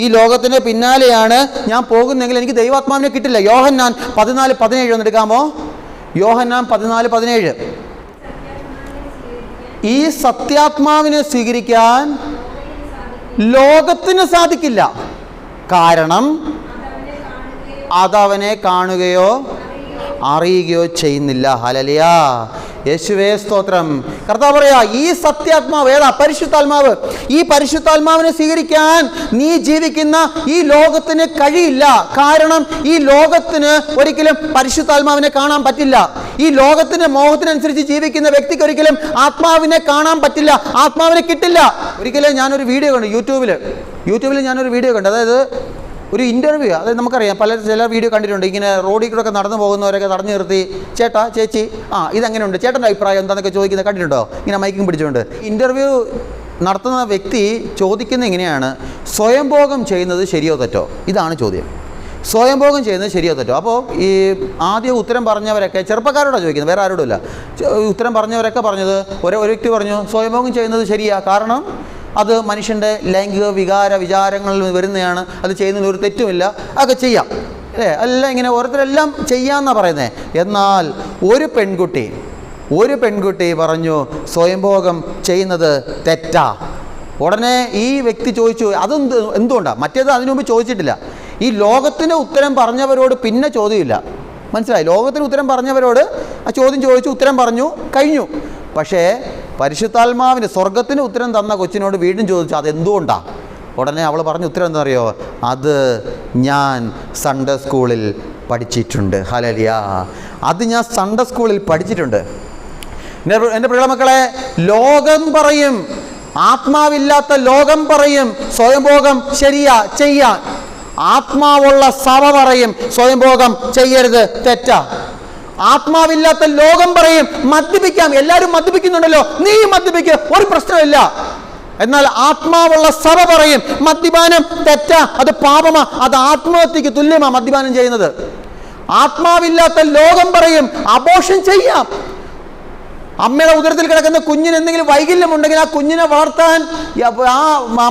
ഈ ലോകത്തിന് പിന്നാലെയാണ് ഞാൻ പോകുന്നെങ്കിൽ എനിക്ക് ദൈവാത്മാവിനെ കിട്ടില്ല. യോഹന്നാൻ പതിനാല് പതിനേഴ് ഒന്ന് എടുക്കാമോ? യോഹന്നാൻ പതിനാല് പതിനേഴ്. ഈ സത്യാത്മാവിനെ സ്വീകരിക്കാൻ ലോകത്തിന് സാധിക്കില്ല. കാരണം അതവനെ കാണുകയോ അറിയുകയോ ചെയ്യുന്നില്ല. ഹലലിയ യേശുവേ സ്തോത്രം. കർത്താവ് പറയാ ഈ സത്യാത്മാവ് ഏതാ? പരിശുദ്ധാത്മാവ്. ഈ പരിശുദ്ധാത്മാവിനെ സ്വീകരിക്കാൻ നീ ജീവിക്കുന്ന ഈ ലോകത്തിന് കഴിയില്ല. കാരണം ഈ ലോകത്തിന് ഒരിക്കലും പരിശുദ്ധാത്മാവിനെ കാണാൻ പറ്റില്ല. ഈ ലോകത്തിന്റെ മോഹത്തിനനുസരിച്ച് ജീവിക്കുന്ന വ്യക്തിക്ക് ഒരിക്കലും ആത്മാവിനെ കാണാൻ പറ്റില്ല. ആത്മാവിനെ കിട്ടില്ല. ഒരിക്കലും ഞാനൊരു വീഡിയോ കണ്ടു. യൂട്യൂബിൽ യൂട്യൂബിൽ ഞാനൊരു വീഡിയോ കണ്ടു. അതായത് ഒരു ഇന്റർവ്യൂ അതായത് നമുക്കറിയാം പല ചില വീഡിയോ കണ്ടിട്ടുണ്ട് ഇങ്ങനെ റോഡിൽ കൂടെ ഒക്കെ നടന്നു പോകുന്നവരൊക്കെ തടഞ്ഞു നിർത്തി ചേട്ടാ ചേച്ചി ആ ഇതെങ്ങനെയുണ്ട്? ചേട്ടന്റെ അഭിപ്രായം എന്താണെന്നൊക്കെ ചോദിക്കുന്നത് കണ്ടിട്ടുണ്ടോ? ഇങ്ങനെ മൈക്കും പിടിച്ചുകൊണ്ട്. ഇന്റർവ്യൂ നടത്തുന്ന വ്യക്തി ചോദിക്കുന്നത് ഇങ്ങനെയാണ് സ്വയംഭോഗം ചെയ്യുന്നത് ശരിയോ തെറ്റോ? ഇതാണ് ചോദ്യം. സ്വയംഭോഗം ചെയ്യുന്നത് ശരിയോ തെറ്റോ? അപ്പോൾ ഈ ആദ്യം ഉത്തരം പറഞ്ഞവരൊക്കെ ചെറുപ്പക്കാരോടാണ് ചോദിക്കുന്നത് വേറെ ആരോടുമില്ല ഉത്തരം പറഞ്ഞവരൊക്കെ പറഞ്ഞത് ഒരു ഒരു വ്യക്തി പറഞ്ഞു സ്വയംഭോഗം ചെയ്യുന്നത് ശരിയാ. കാരണം അത് മനുഷ്യന്റെ ലൈംഗിക വികാര വിചാരങ്ങളിൽ വരുന്നതാണ്. അത് ചെയ്യുന്നതിൽ ഒരു തെറ്റുമില്ല. അതൊക്കെ ചെയ്യാം. അല്ലേ? എല്ലാം ഇങ്ങനെ ഓരോരുത്തരെല്ലാം ചെയ്യാമെന്നാണ് പറയുന്നത് എന്നാൽ ഒരു പെൺകുട്ടി ഒരു പെൺകുട്ടി പറഞ്ഞു സ്വയംഭോഗം ചെയ്യുന്നത് തെറ്റാ. ഉടനെ ഈ വ്യക്തി ചോദിച്ചു അതെന്ത് എന്തുകൊണ്ടാണ് മറ്റേത് അതിനു മുമ്പ് ചോദിച്ചിട്ടില്ല. ഈ ലോകത്തിന് ഉത്തരം പറഞ്ഞവരോട് പിന്നെ ചോദ്യമില്ല. മനസ്സിലായി? ലോകത്തിന് ഉത്തരം പറഞ്ഞവരോട് ആ ചോദ്യം ചോദിച്ചു ഉത്തരം പറഞ്ഞു കഴിഞ്ഞു. പക്ഷേ പരിശുദ്ധാത്മാവിന് സ്വർഗത്തിന് ഉത്തരം തന്ന കൊച്ചിനോട് വീണ്ടും ചോദിച്ചു അതെന്തുകൊണ്ടാണ് ഉടനെ അവൾ പറഞ്ഞ ഉത്തരം എന്താ അറിയോ അത് ഞാൻ സൺഡേ സ്കൂളിൽ പഠിച്ചിട്ടുണ്ട്. ഹലലിയ അത് ഞാൻ സൺഡേ സ്കൂളിൽ പഠിച്ചിട്ടുണ്ട്. എന്റെ മക്കളെ ലോകം പറയും ആത്മാവില്ലാത്ത ലോകം പറയും സ്വയംഭോഗം ശരിയാ ചെയ്യാ. ആത്മാവുള്ള സഭ പറയും സ്വയംഭോഗം ചെയ്യരുത് തെറ്റാ. ആത്മാവില്ലാത്ത ലോകം പറയും മദ്യപിക്കാം. എല്ലാവരും മദ്യപിക്കുന്നുണ്ടല്ലോ. നീ മദ്യപിക്കുക ഒരു പ്രശ്നമില്ല എന്നാൽ ആത്മാവുള്ള സഭ പറയും മദ്യപാനം തെറ്റാ അത് പാപമാ അത് ആത്മഹത്യക്ക് തുല്യമാ മദ്യപാനം ചെയ്യുന്നത്. ആത്മാവില്ലാത്ത ലോകം പറയും അബോഷൻ ചെയ്യാം. അമ്മയുടെ ഉദരത്തിൽ കിടക്കുന്ന കുഞ്ഞിന് എന്തെങ്കിലും വൈകല്യം ഉണ്ടെങ്കിൽ ആ കുഞ്ഞിനെ വളർത്താൻ ആ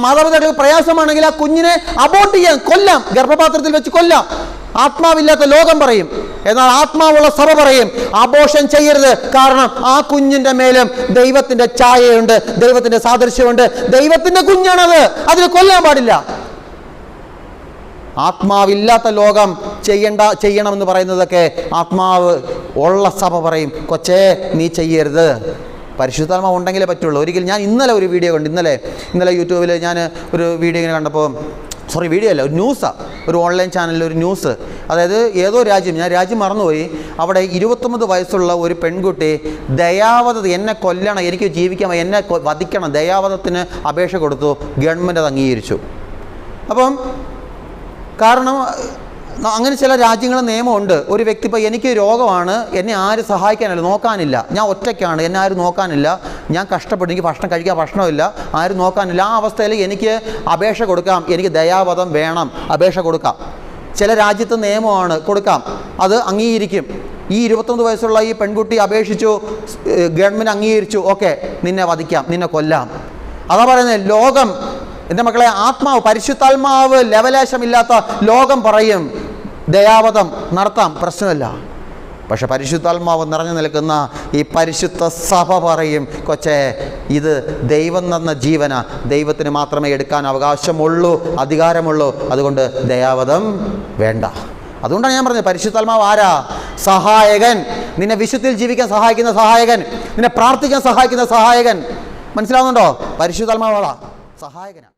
മാതാപിതാക്കൾക്ക് പ്രയാസമാണെങ്കിൽ ആ കുഞ്ഞിനെ അബോട്ട് ചെയ്യാം കൊല്ലാം. ഗർഭപാത്രത്തിൽ വെച്ച് കൊല്ലാം. ആത്മാവില്ലാത്ത ലോകം പറയും. എന്നാൽ ആത്മാവുള്ള സഭ പറയും ആഘോഷം ചെയ്യരുത്. കാരണം ആ കുഞ്ഞിന്റെ മേലും ദൈവത്തിന്റെ ഛായയുണ്ട് ദൈവത്തിന്റെ സാദൃശ്യമുണ്ട്. ദൈവത്തിന്റെ കുഞ്ഞാണത്. അതിന് കൊല്ലാൻ പാടില്ല. ആത്മാവില്ലാത്ത ലോകം ചെയ്യണ്ട ചെയ്യണമെന്ന് പറയുന്നതൊക്കെ ആത്മാവ് ഉള്ള സഭ പറയും. കൊച്ചേ നീ ചെയ്യരുത്. പരിശുദ്ധാത്മ ഉണ്ടെങ്കിലേ പറ്റുള്ളൂ. ഒരിക്കൽ ഞാൻ ഇന്നലെ ഒരു വീഡിയോ കണ്ടു. ഇന്നലെ ഇന്നലെ യൂട്യൂബിൽ ഞാൻ ഒരു വീഡിയോ ഇങ്ങനെ കണ്ടപ്പോൾ സോറി വീഡിയോ അല്ല ഒരു ന്യൂസാണ് ഒരു ഓൺലൈൻ ചാനലിൽ ഒരു ന്യൂസ് അതായത് ഏതോ രാജ്യം ഞാൻ രാജ്യം മറന്നുപോയി. അവിടെ ഇരുപത്തൊമ്പത് വയസ്സുള്ള ഒരു പെൺകുട്ടി ദയാവധത എന്നെ കൊല്ലണം എനിക്ക് ജീവിക്കാൻ എന്നെ വധിക്കണം ദയാവധത്തിന് അപേക്ഷ കൊടുത്തു ഗവൺമെന്റ് അത് അംഗീകരിച്ചു. അപ്പം കാരണം അങ്ങനെ ചില രാജ്യങ്ങളെ നിയമമുണ്ട്. ഒരു വ്യക്തി ഇപ്പോൾ എനിക്ക് രോഗമാണ് എന്നെ ആര് സഹായിക്കാനല്ല നോക്കാനില്ല. ഞാൻ ഒറ്റയ്ക്കാണ് എന്നെ ആരും നോക്കാനില്ല. ഞാൻ കഷ്ടപ്പെട്ടു എനിക്ക് ഭക്ഷണം കഴിക്കാൻ ഭക്ഷണമില്ല ആരും നോക്കാനില്ല. ആ അവസ്ഥയിൽ എനിക്ക് അപേക്ഷ കൊടുക്കാം എനിക്ക് ദയാവധം വേണം അപേക്ഷ കൊടുക്കാം. ചില രാജ്യത്ത് നിയമമാണ് കൊടുക്കാം. അത് അംഗീകരിക്കും. ഈ ഇരുപത്തൊന്ന് വയസ്സുള്ള ഈ പെൺകുട്ടി അപേക്ഷിച്ചു ഗവൺമെന്റ് അംഗീകരിച്ചു ഓക്കെ നിന്നെ വധിക്കാം നിന്നെ കൊല്ലാം. അതാ പറയുന്നത് ലോകം എന്റെ മക്കളെ ആത്മാവ് പരിശുദ്ധാത്മാവ് ലവലേശമില്ലാത്ത ലോകം പറയും. ദയാവധം നടത്താം പ്രശ്നമില്ല. പക്ഷെ പരിശുദ്ധാത്മാവ് നിറഞ്ഞു നിൽക്കുന്ന ഈ പരിശുദ്ധ സഭ പറയും കൊച്ചേ ഇത് ദൈവം തന്ന ജീവന. ദൈവത്തിന് മാത്രമേ എടുക്കാൻ അവകാശമുള്ളൂ അധികാരമുള്ളൂ. അതുകൊണ്ട് ദയാവധം വേണ്ട. അതുകൊണ്ടാണ് ഞാൻ പറഞ്ഞത് പരിശുദ്ധാത്മാവ് ആരാ? സഹായകൻ. നിന്നെ വിശുദ്ധിയിൽ ജീവിക്കാൻ സഹായിക്കുന്ന സഹായകൻ. നിന്നെ പ്രാർത്ഥിക്കാൻ സഹായിക്കുന്ന സഹായകൻ. മനസ്സിലാവുന്നുണ്ടോ? പരിശുദ്ധാത്മാവാ സഹായകനാണ്